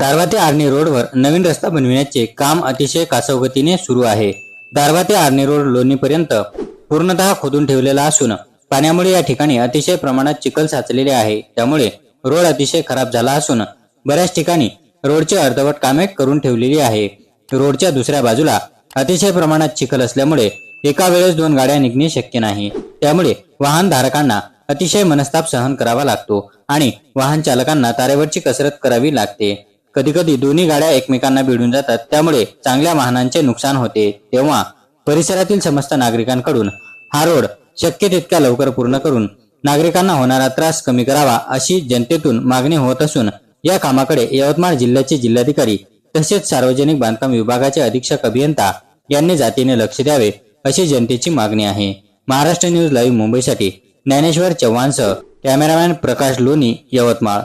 दारवा ते आर्णी रोडवर नवीन रस्ता बनविण्याचे काम अतिशय कासवगतीने सुरू आहे. दारवा ते आर्णी रोड लोणीपर्यंत पूर्णतः खोदून ठेवलेला असून पाण्यामुळे या ठिकाणी अतिशय प्रमाणात चिखल साचलेले आहे. त्यामुळे रोड अतिशय खराब झाला असून बऱ्याच ठिकाणी रोडचे अर्धवट कामे करून ठेवलेली आहे. रोडच्या दुसऱ्या बाजूला अतिशय प्रमाणात चिखल असल्यामुळे एका वेळेस दोन गाड्या निघणे शक्य नाही. त्यामुळे वाहन धारकांना अतिशय मनस्ताप सहन करावा लागतो आणि वाहन चालकांना तारेवरची कसरत करावी लागते. कधी कधी दोन्ही गाड्या एकमेकांना भिडून जातात. त्यामुळे चांगल्या वाहनांचे नुकसान होते. तेव्हा परिसरातील समस्त नागरिकांकडून हा रोड शक्य तितक्या लवकर पूर्ण करून नागरिकांना होणारा त्रास कमी करावा अशी जनतेतून मागणी होत असून या कामाकडे यवतमाळ जिल्ह्याचे जिल्हाधिकारी तसेच सार्वजनिक बांधकाम विभागाचे अधीक्षक अभियंता यांनी जातीने लक्ष द्यावे अशी जनतेची मागणी आहे. महाराष्ट्र न्यूज लाईव्ह मुंबईसाठी ज्ञानेश्वर चव्हाणसह कॅमेरामॅन प्रकाश लोणी यवतमाळ.